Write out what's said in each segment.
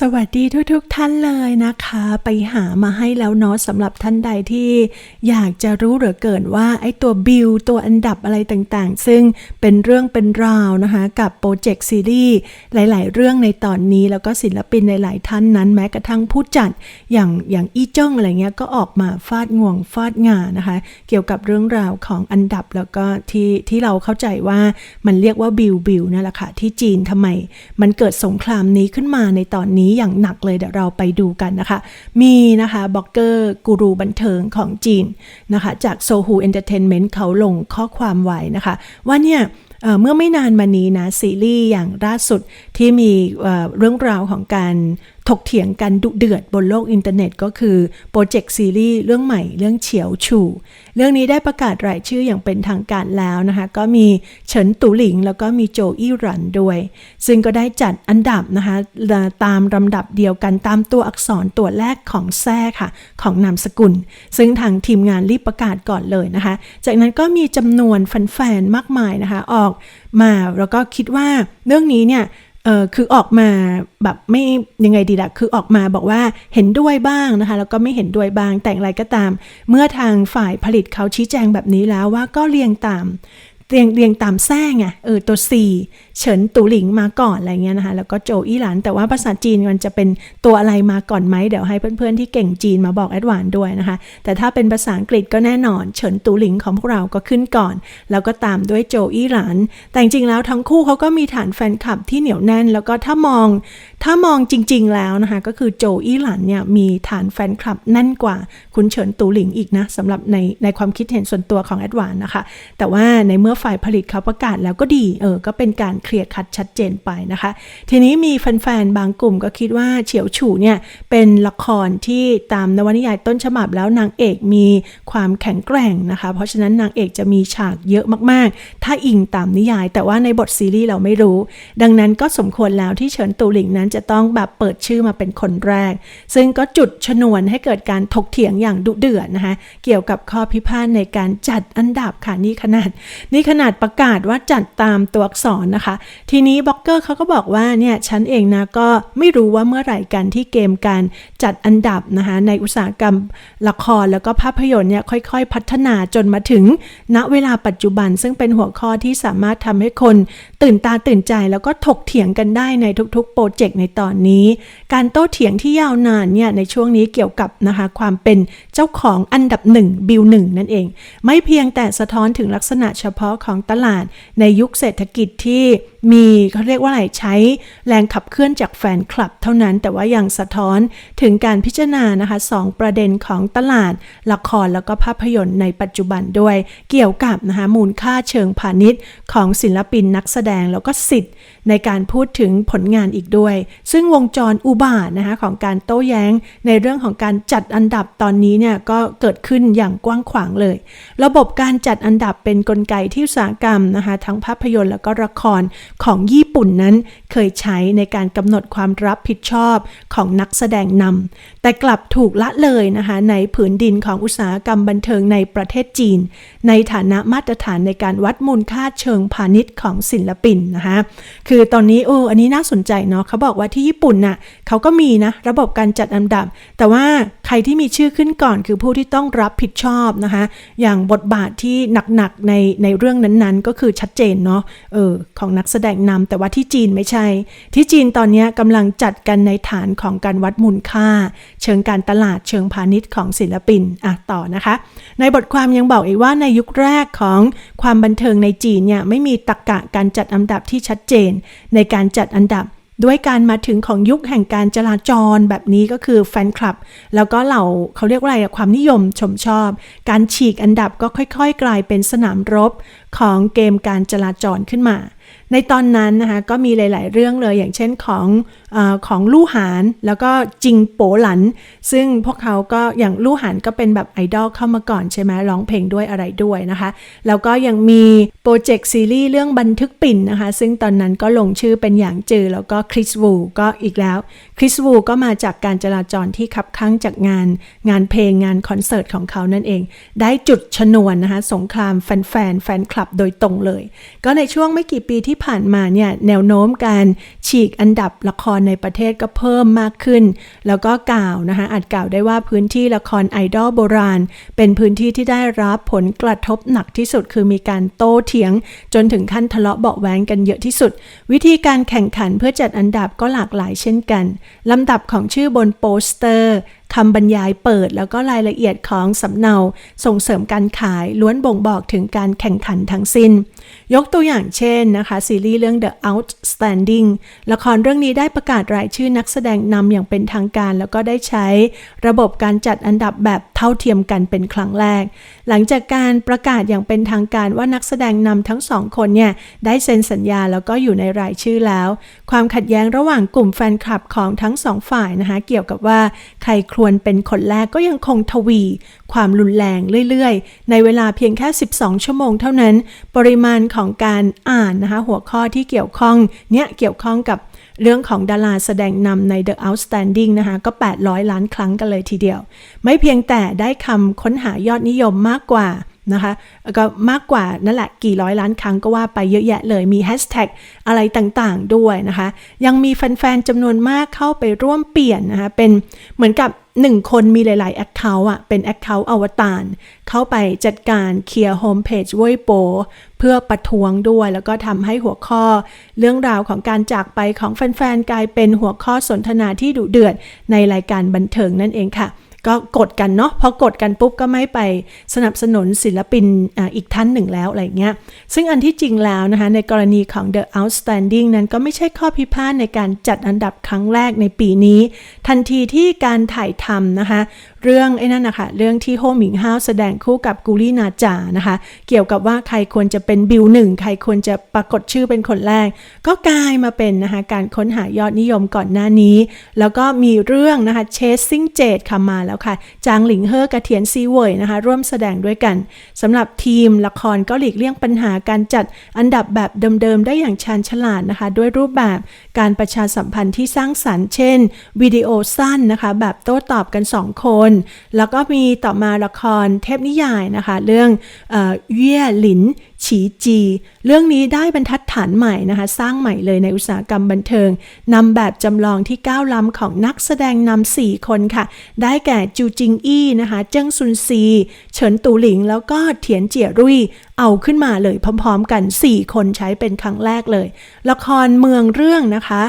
สวัสดีทุกๆทท่านเลยนะคะ ไปหามาให้แล้วเนาะสำหรับท่านใดที่อยากจะรู้เหลือเกินว่าไอ้ตัวบิลตัวอันดับอะไรต่างๆ ซึ่งเป็นเรื่องเป็นราวนะคะ กับโปรเจกต์ซีรีส์หลายๆ เรื่องในตอนนี้แล้วก็ศิลปินหลายๆท่านนั้น แม้กระทั่งผู้จัดอย่างอย่างอี้เจิ้งอะไรเงี้ยก็ออกมาฟาดงวงฟาดงานะคะ เกี่ยวกับเรื่องราวของอันดับแล้วก็ที่ที่เราเข้าใจว่ามันเรียกว่าบิลบิลนั่นแหละค่ะที่จีนทำไม มันเกิดสงครามนี้ขึ้นมาในตอนนี้อย่างหนักเลยเดี๋ยวเราไปดูกันนะคะ มีนะคะบล็อกเกอร์กูรูบันเทิงของจีนนะคะจากโซฮูเอนเตอร์เทนเมนต์เขาลงข้อความไว้นะคะ ว่าเนี่ยเมื่อไม่นานมานี้นะซีรีส์อย่างล่าสุดที่มีเรื่องราวของการ ถกเถียงกันดุเดือดบนโลกอินเทอร์เน็ตก็คือโปรเจกต์ซีรีส์เรื่องใหม่เรื่องเฉียวชูเรื่องนี้ได้ประกาศรายชื่ออย่างเป็นทางการแล้วนะคะ ก็มีเฉินตูหลิง แล้วก็มีโจอี้รันด้วย ซึ่งก็ได้จัดอันดับนะคะตามลำดับเดียวกันตามตัวอักษรตัวแรกของแท้ค่ะ ของนามสกุล ซึ่งทางทีมงานรีบประกาศก่อนเลยนะคะ จากนั้นก็มีจำนวนแฟนๆมากมายนะคะ ออกมาแล้วก็คิดว่าเรื่องนี้เนี่ย เออคือออกมาแบบไม่ยังไงดีละคือออกมาบอกว่าเห็นด้วยบ้างนะคะ แล้วก็ไม่เห็นด้วยบ้างแต่อะไรก็ตาม เมื่อทางฝ่ายผลิตเขาชี้แจงแบบนี้แล้วว่าก็เรียงตาม เรียงเรียงตามแท้ไงเออตัว C เฉินตูหลิงมาก่อนอะไรเงี้ยนะคะ แล้วก็โจอี้หลาน แต่ว่าภาษาจีนมันจะเป็นตัวอะไรมาก่อนไหม เดี๋ยวให้เพื่อนๆที่เก่งจีนมาบอกแอดวานด้วยนะคะ แต่ถ้าเป็นภาษาอังกฤษก็แน่นอน เฉินตูหลิงของพวกเราก็ขึ้นก่อน แล้วก็ตามด้วยโจอี้หลาน แต่จริงๆแล้วทั้งคู่เขาก็มีฐานแฟนคลับที่เหนียวแน่น แล้วก็ถ้ามองถ้ามองจริง ๆ แล้วนะคะก็คือโจอี้หลันเนี่ยมีฐานแฟนคลับแน่นกว่าคุณเฉินตูหลิงอีกนะสำหรับในในความคิดเห็นส่วนตัวของแอดวานนะคะ แต่ว่าในเมื่อฝ่ายผลิตเขาประกาศแล้วก็ดีเออก็เป็นการเคลียร์คัดชัดเจนไปนะคะ ทีนี้มีแฟนๆ บางกลุ่มก็คิดว่าเฉียวฉูเนี่ยเป็นละครที่ตามนวนิยายต้นฉบับแล้วนางเอกมีความแข็งแกร่งนะคะ เพราะฉะนั้นนางเอกจะมีฉากเยอะมากๆ ถ้าอิงตามนิยาย แต่ว่าในบทซีรีส์เราไม่รู้ ดังนั้นก็สมควรแล้วที่เฉินตูหลิงนั้นจะต้องแบบเปิดชื่อมาเป็นคนแรก ซึ่งก็จุดชนวนให้เกิดการถกเถียงอย่างดุเดือดนะคะ เกี่ยวกับข้อพิพาทในการจัดอันดับค่ะนี่ขนาด นี่ขนาดประกาศว่าจัดตามตัวอักษรนะคะ ทีนี้บล็อกเกอร์เขาก็บอกว่าเนี่ยฉันเองนะก็ไม่รู้ว่าเมื่อไหร่กันที่เกมการจัดอันดับนะคะในอุตสาหกรรมละครแล้วก็ภาพยนตร์เนี่ยค่อยๆ พัฒนาจนมาถึง ณเวลาปัจจุบันซึ่งเป็นหัวข้อที่สามารถทำให้คน ตื่นตาตื่นใจแล้วก็ถกเถียงกันได้ในทุกๆโปรเจกต์ในตอนนี้ การโต้เถียงที่ยาวนานเนี่ยในช่วงนี้เกี่ยวกับนะคะความเป็นเจ้าของอันดับหนึ่งบิลหนึ่งนั่นเอง ไม่เพียงแต่สะท้อนถึงลักษณะเฉพาะของตลาดในยุคเศรษฐกิจที่มีเขาเรียกว่าอะไรใช้แรงขับเคลื่อนจากแฟนคลับเท่านั้นแต่ว่ายังสะท้อนถึงการพิจารณานะคะสองประเด็นของตลาด ละครแล้วก็ภาพยนตร์ในปัจจุบันด้วย เกี่ยวกับนะคะมูลค่าเชิงพาณิชย์ของศิลปินนักแสดงแล้วก็สิทธิ์ ในการพูดถึงผลงานอีกด้วย ซึ่งวงจรอุบาทนะคะของการโต้แย้ง ในเรื่องของการจัดอันดับตอนนี้เนี่ยก็เกิดขึ้นอย่างกว้างขวางเลย ระบบการจัดอันดับเป็นนกลไกที่อุตสาหกรรมนะคะทั้งภาพยนตร์แล้วก็ละครของญี่ปุ่นนั้นเคยใช้ในการกำหนดความรับผิดชอบของนักแสดงนำแต่กลับถูกละเลยนะคะในผืนดินของอุตสาหกรรมบันเทิงในประเทศจีน ในฐานะมาตรฐานในการวัดมูลค่าเชิงพาณิชย์ของศิลปินนะคะคืือตอนนี้โอ้อันนี้น่าสนใจเนาะเขาบอกว่าที่ญี่ปุ่นน่ะเขาก็มีนะระบบการจัดอันดับ แต่ว่าใครที่มีชื่อขึ้นก่อนคือผู้ที่ต้องรับผิดชอบนะคะ อย่างบทบาทที่หนักๆในในเรื่องนั้นๆ ก็คือชัดเจนเนาะเออของนักแสดงนำแต่ว่าที่จีนไม่ใช่ ที่จีนตอนนี้กำลังจัดกันในฐานของการวัดมูลค่า เชิงการตลาดเชิงพาณิชย์ของศิลปินอะต่อนะคะ ในบทความยังบอกอีกว่าในยุคแรกของความบันเทิงในจีนเนี่ยไม่มีตรกกะการจัดอันดับที่ชัดเจนในการจัดอันดับด้วยการมาถึงของยุคแห่งการจราจรแบบนี้ก็คือแฟนคลับ แล้วก็เหล่าเขาเรียกว่าอะไรความนิยมชมชอบ การฉีกอันดับก็ค่อยๆ กลายเป็นสนามรบของเกมการจราจรขึ้นมา ในตอนนั้นนะคะก็มีหลาย ๆ เรื่องเลยอย่างเช่นของ ของลู่หานแล้วก็จิงโปหลัน ซึ่งพวกเขาก็อย่างลู่หานก็เป็นแบบไอดอลเข้ามาก่อนใช่ไหมร้องเพลงด้วยอะไรด้วยนะคะ แล้วก็ยังมีโปรเจกต์ซีรีส์เรื่องบันทึกปิ่นนะคะ ซึ่งตอนนั้นก็ลงชื่อเป็นอย่างจือ แล้วก็คริสวูก็อีกแล้วคริสวูก็มาจากการจราจรที่คับข้างจากงาน งานเพลงงานคอนเสิร์ตของเขานั่นเอง ได้จุดชนวนนะคะสงครามแฟนๆแฟนคลับโดยตรงเลย ก็ในช่วงไม่กี่ปีที่ผ่านมาเนี่ยแนวโน้มการฉีกอันดับละครในประเทศก็เพิ่มมากขึ้น แล้วก็กล่าวนะคะอาจกล่าวได้ว่าพื้นที่ละครไอดอลโบราณ เป็นพื้นที่ที่ได้รับผลกระทบหนักที่สุด คือมีการโต้เถียง จนถึงขั้นทะเลาะเบาะแว้งกันเยอะที่สุด วิธีการแข่งขันเพื่อจัดอันดับก็หลากหลายเช่นกันลำดับของชื่อบนโปสเตอร์ คำบรรยายเปิดแล้วก็รายละเอียดของสำเนาส่งเสริมการขายล้วนบ่งบอกถึงการแข่งขันทั้งสิ้น ยกตัวอย่างเช่นนะคะซีรีส์เรื่อง The Outstanding ละครเรื่องนี้ได้ประกาศรายชื่อนักแสดงนำอย่างเป็นทางการ แล้วก็ได้ใช้ระบบการจัดอันดับแบบเท่าเทียมกันเป็นครั้งแรก หลังจากการประกาศอย่างเป็นทางการว่านักแสดงนำทั้งสองคนเนี่ยได้เซ็นสัญญาแล้วก็อยู่ในรายชื่อแล้ว ความขัดแย้งระหว่างกลุ่มแฟนคลับของทั้งสองฝ่ายนะคะเกี่ยวกับว่าใครครวรเป็นคนแรกก็ยังคงทวี ความรุนแรงเรื่อยๆ ในเวลาเพียงแค่ 12 ชั่วโมงเท่านั้น ปริมาณของการอ่านนะคะหัวข้อที่เกี่ยวข้องเนี่ยเกี่ยวข้องกับเรื่องของดาราแสดงนำใน The Outstanding นะคะก็ 800 ล้านครั้งกันเลยทีเดียว ไม่เพียงแต่ได้คำค้นหายอดนิยมมากกว่านะคะก็มากกว่านั่นแหละกี่ร้อยล้านครั้งก็ว่าไปเยอะแยะเลยมีแฮชแท็กอะไรต่างๆด้วยนะคะ ยังมีแฟนๆจำนวนมากเข้าไปร่วมเปลี่ยนนะคะ เป็นเหมือนกับ หนึ่งคนมีหลายๆ Account อะ เป็น Account อวตาร เข้าไปจัดการเคลียร์โฮมเพจเว่ยโป เพื่อประท้วงด้วย แล้วก็ทำให้หัวข้อ เรื่องราวของการจากไปของแฟน ๆ กลายเป็นหัวข้อสนทนาที่ดุเดือดในรายการบันเทิงนั่นเองค่ะ ก็กดกันเนาะพอกดกันปุ๊บก็ไม่ไปสนับสนุนศิลปินออีกท่านหนึ่งแล้วอะไรเงี้ยซึ่งอันที่จริงแล้วนะคะในกรณีของ The Outstanding นั้นก็ไม่ใช่ข้อพิพาทในการจัดอันดับครั้งแรกในปีนี้ ทันทีที่การถ่ายทำนะคะ เรื่องไอ้นั่นนะคะเรื่องที่โฮมิงฮาวแสดงคู่กับกูลี่นาจานะคะ เกี่ยวกับว่าใครควรจะเป็นบิลหนึ่งใครควรจะปรากฏชื่อเป็นคนแรก ก็กลายมาเป็นนะคะการค้นหายอดนิยมก่อนหน้านี้ แล้วก็มีเรื่องนะคะ Chasing Jade คำมาแล้วค่ะจางหลิงเฮอกระเทียนซีเวยนะคะ ร่วมแสดงด้วยกันสำหรับทีมละครก็หลีกเลี่ยงปัญหาการจัดอันดับแบบเดิมๆได้อย่างชาญฉลาดนะคะ ด้วยรูปแบบการประชาสัมพันธ์ที่สร้างสรรค์เช่นวิดีโอสั้นนะคะ แบบโต้ตอบกัน 2 คนแล้วก็มีต่อมาละครเทพนิยายนะคะ เรื่องเยี่ยหลิน ฉีจี เรื่องนี้ได้บรรทัดฐานใหม่นะคะ สร้างใหม่เลยในอุตสาหกรรมบันเทิงนำแบบจำลองที่ก้าวล้ำของนักแสดงนำสี่คนค่ะ ได้แก่จูจิงอี้นะคะเจิ้งซุนซี เฉินตูหลิง แล้วก็เถียนเจียรุ่ยเอาขึ้นมาเลยพร้อมๆกัน 4 คนใช้เป็นครั้งแรกเลย ละครเมืองเรื่องนะคะ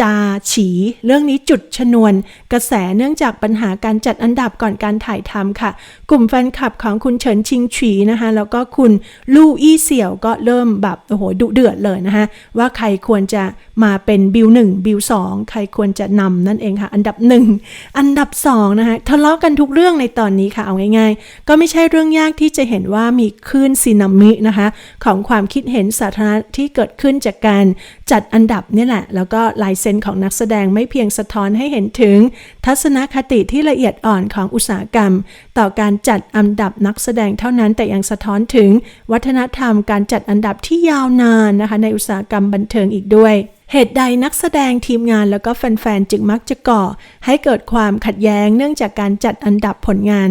จาฉี เรื่องนี้จุดชนวน กระแสเนื่องจากปัญหาการจัดอันดับก่อนการถ่ายทำค่ะ กลุ่มแฟนคลับของคุณเฉินชิงฉีนะคะ แล้วก็คุณลู่อี้เสี่ยวก็เริ่มแบบโอ้โหดุเดือดเลยนะคะว่าใครควรจะมาเป็นบิลหนึ่งบิลสองใครควรจะนำนั่นเองค่ะ อันดับหนึ่งอันดับสองนะคะทะเลาะกันทุกเรื่องในตอนนี้ค่ะเอาง่ายๆ ก็ไม่ใช่เรื่องยากที่จะเห็นว่ามีคลื่นซีนามินะคะของความคิดเห็นสาธารณะที่เกิดขึ้นจากการจัดอันดับนี่แหละ แล้วก็ลายเซ็นของนักแสดงไม่เพียงสะท้อนให้เห็นถึง ทัศนคติที่ละเอียดอ่อนของอุตสาหกรรม ต่อการจัดอันดับนักแสดงเท่านั้นแต่ยังสะท้อนถึงวัฒนธรรมการจัดอันดับที่ยาวนานนะคะในอุตสาหกรรมบันเทิงอีกด้วย เหตุใดนักแสดงทีมงานแล้วก็แฟนๆ จึงมักจะก่อ ให้เกิดความขัดแย้งเนื่องจากการจัดอันดับผลงาน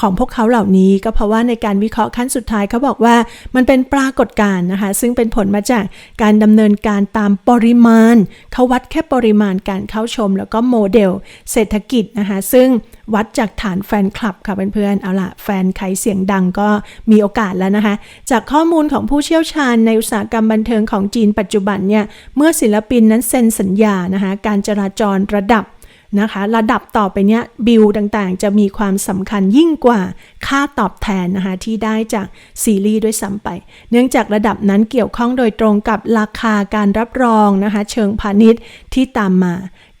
ของพวกเขาเหล่านี้ ก็เพราะว่าในการวิเคราะห์ขั้นสุดท้ายเขาบอกว่ามันเป็นปรากฏการณ์นะคะ ซึ่งเป็นผลมาจากการดำเนินการตามปริมาณเขาวัดแค่ปริมาณการเข้าชม แล้วก็โมเดล เศรษฐกิจนะคะ ซึ่งวัดจากฐานแฟนคลับค่ะเพื่อนๆเอาละแฟนใครเสียงดังก็มีโอกาสแล้วนะคะ จากข้อมูลของผู้เชี่ยวชาญในอุตสาหกรรมบันเทิงของจีนปัจจุบันเนี่ยเมื่อศิลปินนั้นเซ็นสัญญานะคะการจราจรระดับนะคะระดับต่อไปเนี้ยบิลต่างๆ จะมีความสำคัญยิ่งกว่าค่าตอบแทนนะคะที่ได้จากซีรีส์ด้วยซ้ำไป เนื่องจากระดับนั้นเกี่ยวข้องโดยตรงกับราคาการรับรองนะคะเชิงพาณิชย์ที่ตามมา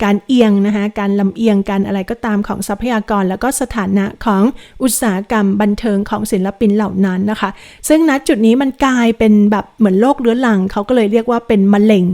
การเอียงนะคะการลำเอียงกันอะไรก็ตามของทรัพยากร แล้วก็สถานะของอุตสาหกรรมบันเทิงของศิลปินเหล่านั้นนะคะ ซึ่งณจุดนี้มันกลายเป็นแบบเหมือนโรคเรื้อรังเขาก็เลยเรียกว่าเป็นมะเร็ง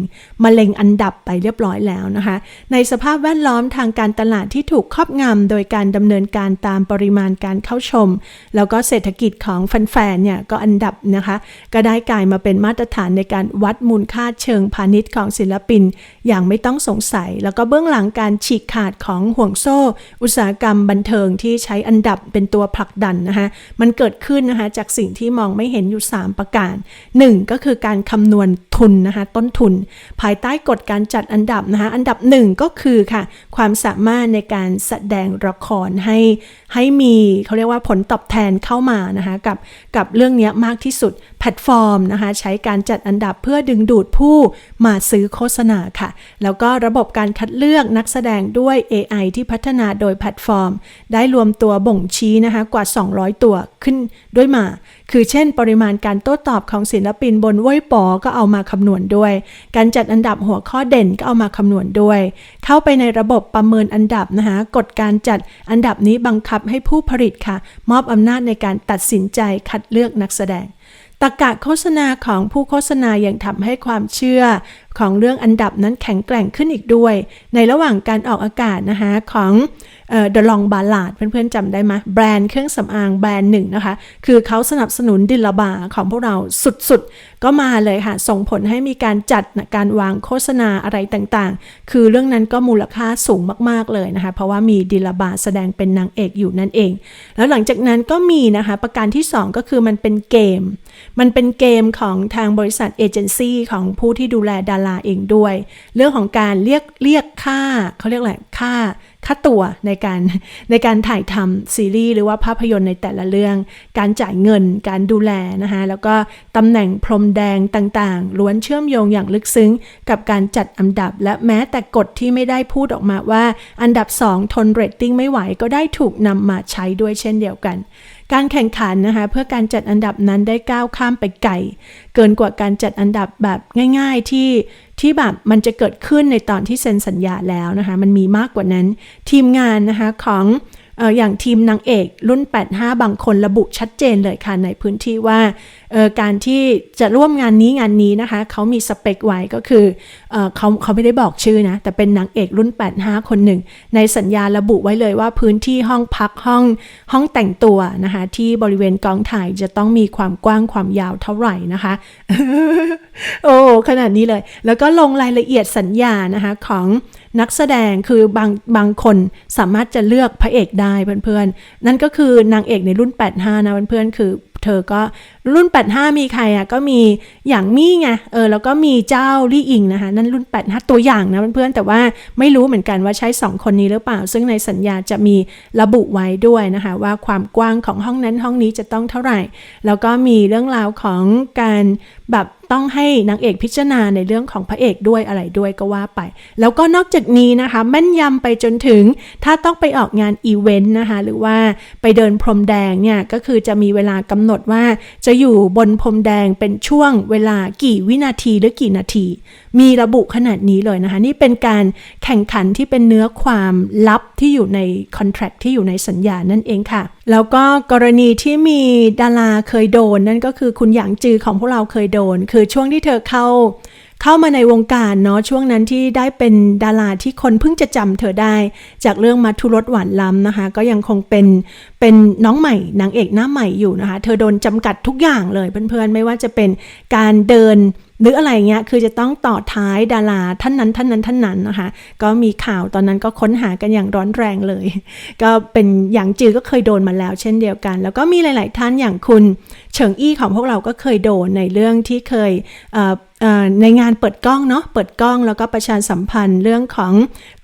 มะเร็งอันดับไปเรียบร้อยแล้วนะคะ ในสภาพแวดล้อมทางการตลาดที่ถูกครอบงำโดยการดำเนินการตามปริมาณการเข้าชม แล้วก็เศรษฐกิจของแฟนๆเนี่ยก็อันดับนะคะก็ได้กลายมาเป็นมาตรฐานในการวัดมูลค่าเชิงพาณิชย์ของศิลปิน อย่างไม่ต้องสงสัยแล้วก็เบบื้องหลังการฉีกขาดของห่วงโซ่ อุตสาหกรรมบันเทิงที่ใช้อันดับเป็นตัวผลักดันนะคะมันเกิดขึ้นนะคะจากสิ่งที่มองไม่เห็นอยู่ 3 ประการ 1 ก็คือการคำนวณทุนนะคะต้นทุน ภายใต้กฎการจัดอันดับนะคะอันดับ 1 ก็คือค่ะความสามารถในการแสดงละครให้ให้มีเขาเรียกว่าผลตอบแทนเข้ามานะคะกับกับเรื่องนี้มากที่สุดแพลตฟอร์มนะคะใช้การจัดอันดับเพื่อดึงดูดผู้มาซื้อโฆษณาค่ะ แล้วก็ระบบการคัดเลือกนักแสดงด้วย AI ที่พัฒนาโดยแพลตฟอร์ม ได้รวมตัวบ่งชี้นะคะกว่า 200 ตัวขึ้นด้วยมา คือเช่น ปริมาณการโต้ตอบของศิลปินบนเว่ยปอก็เอามาคำนวณด้วย การจัดอันดับหัวข้อเด่นก็เอามาคำนวณด้วย เข้าไปในระบบประเมินอันดับนะคะกฎการจัดอันดับนี้บังคับให้ผู้ผลิตค่ะ มอบอำนาจในการตัดสินใจคัดเลือกนักแสดงตรกะโฆษณาของผู้โฆษณายังทำให้ความเชื่อของเรื่องอันดับนั้นแข็งแกร่งขึ้นอีกด้วย ในระหว่างการออกอากาศนะคะของ The Long Ballad เพื่อนๆจำได้ไหมแบรนด์เครื่องสำอางแบรนด์หนึ่งนะคะ คือเขาสนับสนุนดิลบาของพวกเราสุดๆ ก็มาเลยค่ะ ส่งผลให้มีการจัดการวางโฆษณาอะไรต่างๆ คือเรื่องนั้นก็มูลค่าสูงมากๆเลยนะคะ เพราะว่ามีดิลบาแสดงเป็นนางเอกอยู่นั่นเอง แล้วหลังจากนั้นก็มีนะคะ ประการที่ 2 ก็คือมันเป็นเกม มันเป็นเกมของทางบริษัทเอเจนซี่ของผู้ที่ดูแลดาราเองด้วย เรื่องของการเรียกเรียกค่าเขาเรียกอะไรค่า ค่าตัวในการในการถ่ายทำซีรีส์หรือว่าภาพยนตร์ในแต่ละเรื่อง การจ่ายเงิน การดูแลนะคะแล้วก็ตำแหน่งพรมแดงต่างๆล้วนเชื่อมโยงอย่างลึกซึ้ง กับการจัดอันดับ และแม้แต่กฎที่ไม่ได้พูดออกมาว่า อันดับ 2 ทนเรตติ้งไม่ไหวก็ได้ถูกนำมาใช้ด้วยเช่นเดียวกัน การแข่งขันนะคะเพื่อการจัดอันดับนั้นได้ก้าวข้ามไปไกลเกินกว่าการจัดอันดับแบบง่าย ๆที่ที่แบบมันจะเกิดขึ้นในตอนที่เซ็นสัญญาแล้วนะคะ มันมีมากกว่านั้น ทีมงานนะคะของ อย่างทีมนางเอกรุ่น 85 บางคนระบุชัดเจนเลยค่ะในพื้นที่ว่าการที่จะร่วมงานนี้งานนี้นะคะเขามีสเปคไว้ก็คือเอเขาเขาไม่ได้บอกชื่อนะแต่เป็นนางเอกรุ่น 85 คนหนึ่ง ในสัญญาระบุไว้เลยว่าพื้นที่ห้องพักห้องห้องแต่งตัวนะคะที่บริเวณกองถ่ายจะต้องมีความกว้างความยาวเท่าไหร่นะคะ โอ้ขนาดนี้เลย แล้วก็ลงรายละเอียดสัญญานะคะของ นักแสดงคือบางบางคนสามารถจะเลือกพระเอกได้เพื่อนๆ นั่นก็คือนางเอกในรุ่น 85 นะเพื่อนๆ คือเธอก็รุ่น 85 มีใครอะก็มีอย่างมี่ไงเออแล้วก็มีเจ้าลี่อิงนะคะนั่นรุ่น 85 ตัวอย่างนะเพื่อนๆ แต่ว่าไม่รู้เหมือนกันว่าใช้ 2 คนนี้หรือเปล่า ซึ่งในสัญญาจะมีระบุไว้ด้วยนะคะว่าความกว้างของห้องนั้นห้องนี้จะต้องเท่าไหร่ แล้วก็มีเรื่องราวของการแบบ ต้องให้นางเอกพิจารณาในเรื่องของพระเอกด้วยอะไรด้วยก็ว่าไป แล้วก็นอกจากนี้นะคะแม่นยำไปจนถึงถ้าต้องไปออกงานอีเวนต์นะคะหรือว่าไปเดินพรมแดงเนี่ยก็คือจะมีเวลากำหนดว่าจะอยู่บนพรมแดงเป็นช่วงเวลากี่วินาทีหรือกี่นาที มีระบุขนาดนี้เลยนะคะ นี่เป็นการแข่งขันที่เป็นเนื้อความลับที่อยู่ในคอนแท c t ที่อยู่ในสัญญานั่นเองค่ะ แล้วก็กรณีที่มีดาราเคยโดนนั่นก็คือคุณหยางจือของพวกเราเคยโดน คือช่วงที่เธอเข้าเข้ามาในวงการเนาะช่วงนั้นที่ได้เป็นดาราที่คนเพิ่งจะจำเธอได้ จากเรื่องมัทุรสหวานล้ำนะคะ ก็ยังคงเป็นเป็นน้องใหม่นางเอกหน้าใหม่อยู่นะคะ เธอโดนจำกัดทุกอย่างเลยเพื่อนๆ ไม่ว่าจะเป็นการเดิน หรืออะไรเงี้ย คือจะต้องต่อท้ายดาราท่านนั้นท่านนั้นท่านนั้นนะคะ ก็มีข่าวตอนนั้นก็ค้นหากันอย่างร้อนแรงเลย ก็เป็นอย่างจือก็เคยโดนมาแล้วเช่นเดียวกัน แล้วก็มีหลาย ๆ ท่านอย่างคุณเฉิงอี้ของพวกเราก็เคยโดนในเรื่องที่เคยเอ่อ ในงานเปิดกล้องเนาะเปิดกล้องแล้วก็ประชาสัมพันธ์เรื่องของ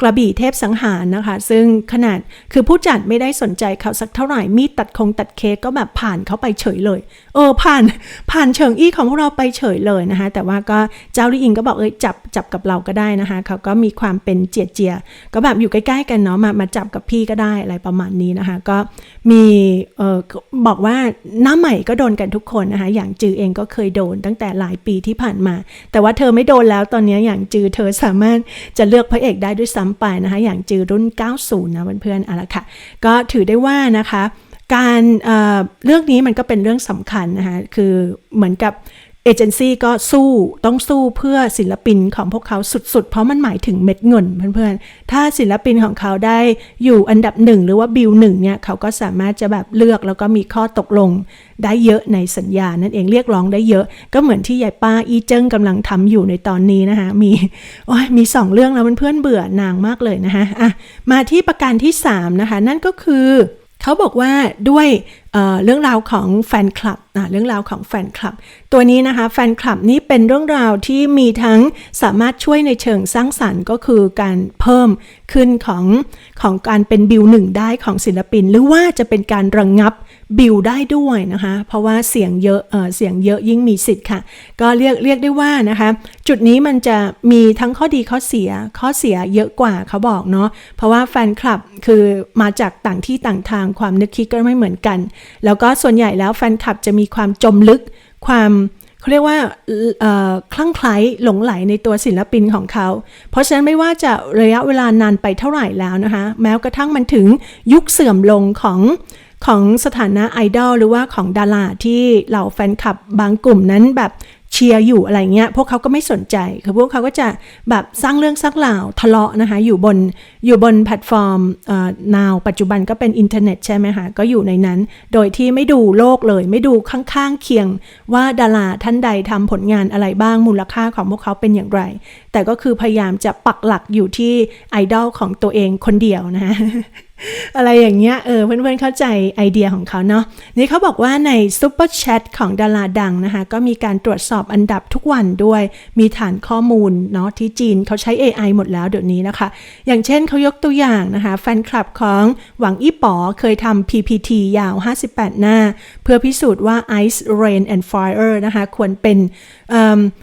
กระบี่เทพสังหารนะคะ ซึ่งขนาดคือผู้จัดไม่ได้สนใจเขาสักเท่าไหร่มีดตัดคงตัดเค้กก็แบบผ่านเขาไปเฉยเลยเออผ่านผ่านเฉิงอี้ของพวกเราไปเฉยเลยนะคะ แต่ว่าก็เจ้าลี่อิงก็บอกเอ้ยจับจับกับเราก็ได้นะคะ เขาก็มีความเป็นเจียเจียก็แบบอยู่ใกล้ๆกันเนาะมามาจับกับพี่ก็ได้อะไรประมาณนี้นะคะ ก็มีเออบอกว่าหน้าใหม่ก็โดนกันทุกคนนะคะอย่างจือเองก็เคยโดนตั้งแต่หลายปีที่ผ่านมาแต่ว่าเธอไม่โดนแล้วตอนนี้อย่างจือเธอสามารถจะเลือกพระเอกได้ด้วยซ้ำไปนะคะ อย่างจือรุ่น 90 นะเพื่อนๆเอาละค่ะ ก็ถือได้ว่านะคะ การเเรื่องนี้มันก็เป็นเรื่องสำคัญนะคะ คือเหมือนกับ เอเจนซี่ก็สู้ต้องสู้เพื่อศิลปินของพวกเขาสุดๆ เพราะมันหมายถึงเม็ดเงินเพื่อนๆ ถ้าศิลปินของเขาได้อยู่อันดับหนึ่งหรือว่าบิลหนึ่งเนี่ยเขาก็สามารถจะแบบเลือกแล้วก็มีข้อตกลงได้เยอะในสัญญา นั่นเองเรียกร้องได้เยอะ ก็เหมือนที่ยายป้าอีเจิ้งกำลังทำอยู่ในตอนนี้นะคะมีโอ้ยมีสองเรื่องแล้วเพื่อนๆเบื่อนางมากเลยนะคะอะมาที่ประการที่สามนะคะนั่นก็คือ เขาบอกว่าด้วยเเรื่องราวของแฟนคลับเรื่องราวของแฟนคลับ ตัวนี้นะคะแฟนคลับนี้เป็นเรื่องราวที่มีทั้งสามารถช่วยในเชิงสร้างสารรค์ก็คือการเพิ่มขึ้นของของการเป็นบิลหนึ่งได้ของศิลปิน หรือว่าจะเป็นการระงงับ บิลได้ด้วยนะคะ เพราะว่าเสียงเยอะเออเสียงเยอะยิ่งมีสิทธิ์ค่ะ ก็เรียกเรียกได้ว่านะคะ จุดนี้มันจะมีทั้งข้อดีข้อเสียข้อเสียเยอะกว่าเขาบอกเนาะเพราะว่าแฟนคลับคือมาจากต่างที่ต่างทางความนึกคิดก็ไม่เหมือนกัน แล้วก็ส่วนใหญ่แล้วแฟนคลับจะมีความจมลึกความเขาเรียกว่าคลั่งไคล้หลงไหลในตัวศิลปินของเขา เพราะฉะนั้นไม่ว่าจะระยะเวลานานไปเท่าไหร่แล้วนะคะ แม้กระทั่งมันถึงยุคเสื่อมลงของ ของสถานะไอดอลหรือว่าของดาราที่เหล่าแฟนคลับบางกลุ่มนั้นแบบเชียร์อยู่อะไรเงี้ย พวกเขาก็ไม่สนใจ คือพวกเขาก็จะแบบสร้างเรื่องสร้างราวทะเลาะนะคะ อยู่บนอยู่บนแพลตฟอร์มนาวปัจจุบันก็เป็นอินเทอร์เน็ตใช่ไหมคะก็อยู่ในนั้น โดยที่ไม่ดูโลกเลย ไม่ดูข้างๆเคียง ว่าดาราท่านใดทำผลงานอะไรบ้างมูลค่าของพวกเขาเป็นอย่างไร แต่ก็คือพยายามจะปักหลักอยู่ที่ไอดอลของตัวเองคนเดียวนะะ อะไรอย่างเงี้ย เออ เพื่อนๆ เข้าใจไอเดียของเขาเนาะ นี่เขาบอกว่าในซูเปอร์แชทของดาราดังนะคะ ก็มีการตรวจสอบอันดับทุกวันด้วย มีฐานข้อมูลเนาะที่จีนเขาใช้ AI หมดแล้วเดี๋ยวนี้นะคะ อย่างเช่นเขายกตัวอย่างนะคะ แฟนคลับของหวังอี้ป๋อเคยทำ PPT ยาว 58 หน้า เพื่อพิสูจน์ว่า Ice Rain and Fire นะคะ ควรเป็นเ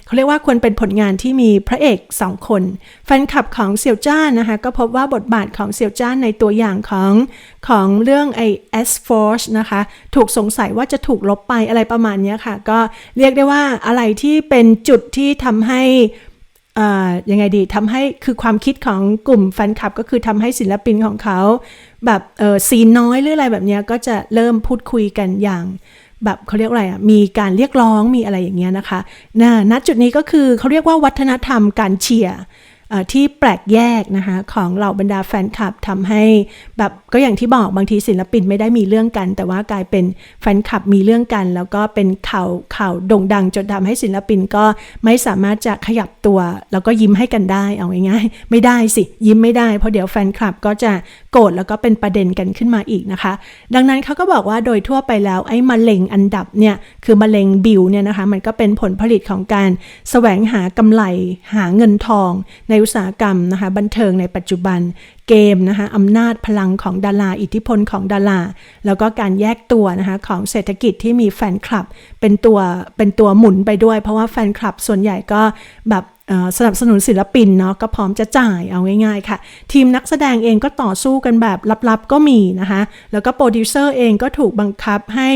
เขาเรียกว่าควรเป็นผลงานที่มีพระเอกสองคน แฟนคลับของเซียวจ้านนะคะ ก็พบว่าบทบาทของเซียวจ้านในตัวอย่างของของเรื่องไอ S Force นะคะ ถูกสงสัยว่าจะถูกลบไปอะไรประมาณนี้ค่ะ ก็เรียกได้ว่าอะไรที่เป็นจุดที่ทำให้ยังไงดีทำให้คือความคิดของกลุ่มแฟนคลับ ก็คือทำให้ศิลปินของเขา แบบเออซีนน้อยหรืออะไรแบบนี้ก็จะเริ่มพูดคุยกันอย่าง แบบเขาเรียกอะไรอะมีการเรียกร้องมีอะไรอย่างเงี้ยนะคะนะณจุดนี้ก็คือเขาเรียกว่าวัฒนธรรมการเชียร์ ที่แปลกแยกนะคะของเหล่าบรรดาแฟนคลับทำให้แบบก็อย่างที่บอกบางทีศิลปินไม่ได้มีเรื่องกัน แต่ว่ากลายเป็นแฟนคลับมีเรื่องกัน แล้วก็เป็นข่าวข่าวโด่งดังจนทำให้ศิลปินก็ไม่สามารถจะขยับตัว แล้วก็ยิ้มให้กันได้เอาง่ายๆไม่ได้สิยิ้มไม่ได้เพราะเดี๋ยวแฟนคลับก็จะโกรธแล้วก็เป็นประเด็นกันขึ้นมาอีกนะคะ ดังนั้นเขาก็บอกว่าโดยทั่วไปแล้วไอ้มะเร็งอันดับเนี่ยคือมะเร็งบิวเนี่ยนะคะมันก็เป็นผลผลิตของการแสวงหากำไรหาเงินทองในอุตสาหกรรมนะคะบันเทิงในปัจจุบันเกมนะคะอำนาจพลังของดารา อิทธิพลของดารา แล้วก็การแยกตัวนะคะของเศรษฐกิจที่มีแฟนคลับ เป็นตัวเป็นตัวหมุนไปด้วย เพราะว่าแฟนคลับส่วนใหญ่ก็แบบสนับสนุนศิลปินเนาะก็พร้อมจะจ่ายเอาง่ายๆค่ะ ทีมนักแสดงเองก็ต่อสู้กันแบบลับๆก็มีนะคะแล้วก็โปรดิวเซอร์เองก็ถูกบังคับให้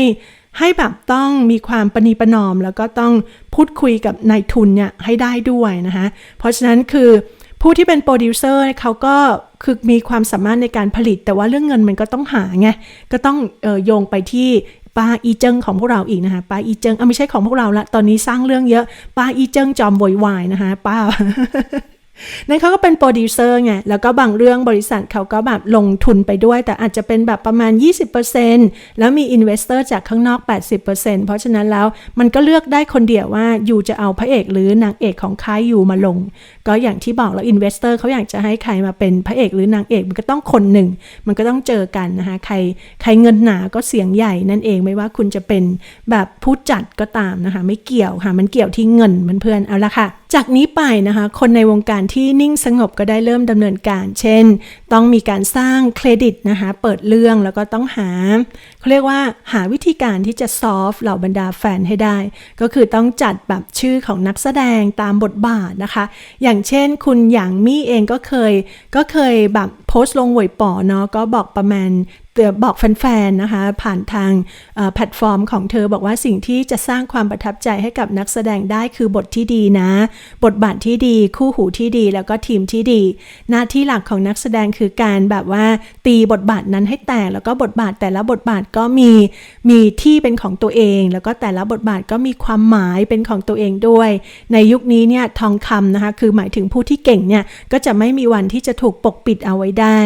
ให้แบบต้องมีความปณีประนอม แล้วก็ต้องพูดคุยกับนายทุนเนี่ยให้ได้ด้วยนะคะเพราะฉะนั้นคือผู้ที่เป็นโปรดิวเซอร์เขาก็คือมีความสามารถในการผลิต แต่ว่าเรื่องเงินมันก็ต้องหาไงก็ต้องโยงไปที่ป้าอีเจิงของพวกเราอีกนะคะป้าอีเจิงอะไม่ใช่ของพวกเราละตอนนี้สร้างเรื่องเยอะป้าอีเจิงจอมวอยวายนะคะป้า นั่นเขาก็เป็นโปรดิวเซอร์ไง แล้วก็บางเรื่องบริษัทเขาก็แบบลงทุนไปด้วย แต่อาจจะเป็นแบบประมาณ 20%แล้วมีอินเวสเตอร์จากข้างนอก 80%เพราะฉะนั้นแล้วมันก็เลือกได้คนเดียวว่าอยู่จะเอาพระเอกหรือนางเอกของค่ายอยู่มาลง ก็อย่างที่บอกแล้วอินเวสเตอร์เขาอยากจะให้ใครมาเป็นพระเอกหรือนางเอกมันก็ต้องคนหนึ่ง มันก็ต้องเจอกันนะคะใครใครเงินหนาก็เสียงใหญ่นั่นเองไม่ว่าคุณจะเป็นแบบผู้จัดก็ตามนะคะ ไม่เกี่ยวค่ะ มันเกี่ยวที่เงินมันเพื่อนเอาละค่ะ จากนี้ไปนะคะ คนในวงการที่นิ่งสงบก็ได้เริ่มดำเนินการ เช่น ต้องมีการสร้างเครดิตนะคะ เปิดเรื่องแล้วก็ต้องหาเขาเรียกว่าหาวิธีการที่จะซอฟเหล่าบรรดาแฟนให้ได้ ก็คือต้องจัดแบบชื่อของนักแสดงตามบทบาทนะคะ อย่างเช่น คุณหยางมี่เองก็เคย ก็เคยแบบโพสต์ลงหวยป๋อเนาะก็บอกประมาณ บอกแฟนๆนะคะ ผ่านทางแพลตฟอร์มของเธอบอกว่าสิ่งที่จะสร้างความประทับใจให้กับนักแสดงได้คือบทที่ดีนะ บทบาทที่ดีคู่หูที่ดี แล้วก็ทีมที่ดี หน้าที่หลักของนักแสดงคือการแบบว่าตีบทบาทนั้นให้แตกแล้วก็บทบาทแต่ละบทบาทก็มีมีที่เป็นของตัวเอง แล้วก็แต่ละบทบาทก็มีความหมายเป็นของตัวเองด้วย ในยุคนี้เนี่ยทองคำนะคะคือหมายถึงผู้ที่เก่งเนี่ยก็จะไม่มีวันที่จะถูกปกปิดเอาไว้ได้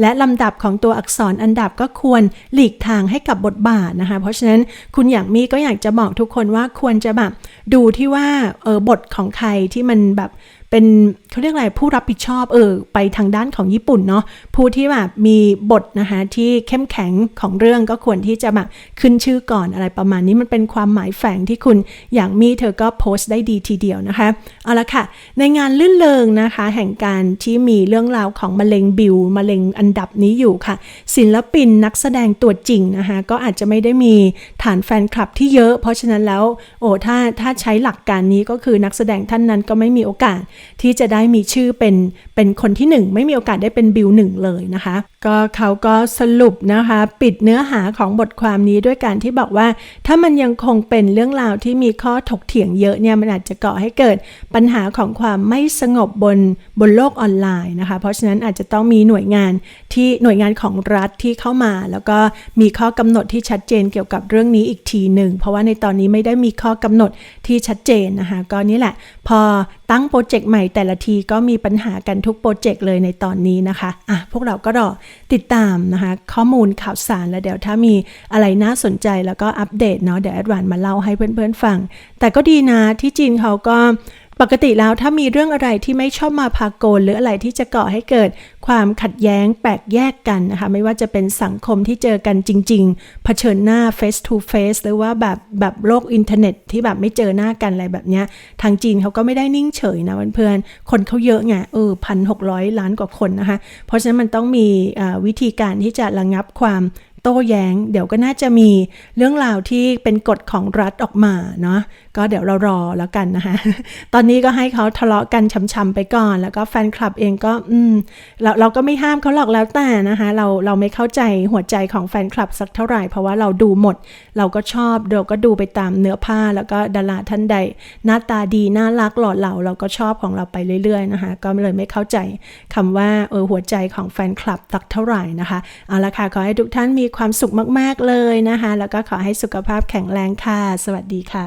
และลำดับของตัวอักษรอันดับก็ควรหลีกทางให้กับบทบาทนะคะ เพราะฉะนั้นคุณอย่างมีก็อยากจะบอกทุกคนว่าควรจะแบบดูที่ว่าเออบทของใครที่มันแบบ เป็นเขาเรียกอะไรผู้รับผิดชอบเออไปทางด้านของญี่ปุ่นเนาะผู้ที่แบบมีบทนะคะที่เข้มแข็งของเรื่องก็ควรที่จะแบบขึ้นชื่อก่อนอะไรประมาณนี้มันเป็นความหมายแฝงที่คุณอย่างมีเธอก็โพสต์ได้ดีทีเดียวนะคะเอาละค่ะ ในงานลื่นเริงนะคะ แห่งการที่มีเรื่องราวของมะเร็งบิวมะเร็งอันดับนี้อยู่ค่ะ ศิลปินนักแสดงตัวจริงนะคะก็อาจจะไม่ได้มีฐานแฟนคลับที่เยอะ เพราะฉะนั้นแล้วโอ้ถ้าถ้าใช้หลักการนี้ก็คือนักแสดงท่านนั้นก็ไม่มีโอกาสที่จะได้มีชื่อเป็นเป็นคนที่หนึ่งไม่มีโอกาสได้เป็นบิวหนึ่งเลยนะคะ ก็เขาก็สรุปนะคะ ปิดเนื้อหาของบทความนี้ด้วยการที่บอกว่า ถ้ามันยังคงเป็นเรื่องราวที่มีข้อถกเถียงเยอะเนี่ยมันอาจจะก่อให้เกิดปัญหาของความไม่สงบบนบนโลกออนไลน์นะคะ เพราะฉะนั้นอาจจะต้องมีหน่วยงานที่หน่วยงานของรัฐที่เข้ามา แล้วก็มีข้อกำหนดที่ชัดเจนเกี่ยวกับเรื่องนี้อีกทีหนึ่งเพราะว่าในตอนนี้ไม่ได้มีข้อกำหนดที่ชัดเจนนะคะก็นี่แหละ พอตั้งโปรเจกต์ใหม่แต่ละทีก็มีปัญหากันทุกโปรเจกต์เลยในตอนนี้นะคะอะพวกเราก็รอติดตามนะคะ ข้อมูลข่าวสารแล้วเดี๋ยวถ้ามีอะไรน่าสนใจแล้วก็อัปเดตเนาะเดี๋ยวแอดวานมาเล่าให้เพื่อนๆฟัง แต่ก็ดีนะที่จีนเขาก็ ปกติแล้วถ้ามีเรื่องอะไรที่ไม่ชอบมาพากลหรืออะไรที่จะก่อให้เกิดความขัดแย้งแปกแยกกันนะคะไม่ว่าจะเป็นสังคมที่เจอกันจริง ๆ เผชิญหน้า face to face หรือว่าแบบแบบโลกอินเทอร์เน็ตที่แบบไม่เจอหน้ากันอะไรแบบเนี้ยทางจีนเขาก็ไม่ได้นิ่งเฉยนะเพื่อนๆคนเขาเยอะไงเออพันหกร้อยล้านกว่าคนนะคะเพราะฉะนั้นมันต้องมีวิธีการที่จะระงับความ โต้แย้ง เดี๋ยวก็น่าจะมีเรื่องราวที่เป็นกฎของรัฐออกมาเนาะก็เดี๋ยวเรารอแล้วกันนะคะ ตอนนี้ก็ให้เขาทะเลาะกันช้ำๆไปก่อน แล้วก็แฟนคลับเองก็อืมเราเราก็ไม่ห้ามเขาหรอกแล้วแต่นะคะเราเราไม่เข้าใจหัวใจของแฟนคลับสักเท่าไหร่ เพราะว่าเราดูหมด เราก็ชอบเราก็ดูไปตามเนื้อผ้าแล้วก็ดาราท่านใด หน้าตาดีน่ารักหล่อเหลาเราก็ชอบของเราไปเรื่อยๆนะคะ ก็เลยไม่เข้าใจคำว่าเออหัวใจของแฟนคลับสักเท่าไหร่นะคะเอาละค่ะขอให้ทุกท่านมีความสุขมาก ๆ เลยนะคะ แล้วก็ขอให้สุขภาพแข็งแรงค่ะ สวัสดีค่ะ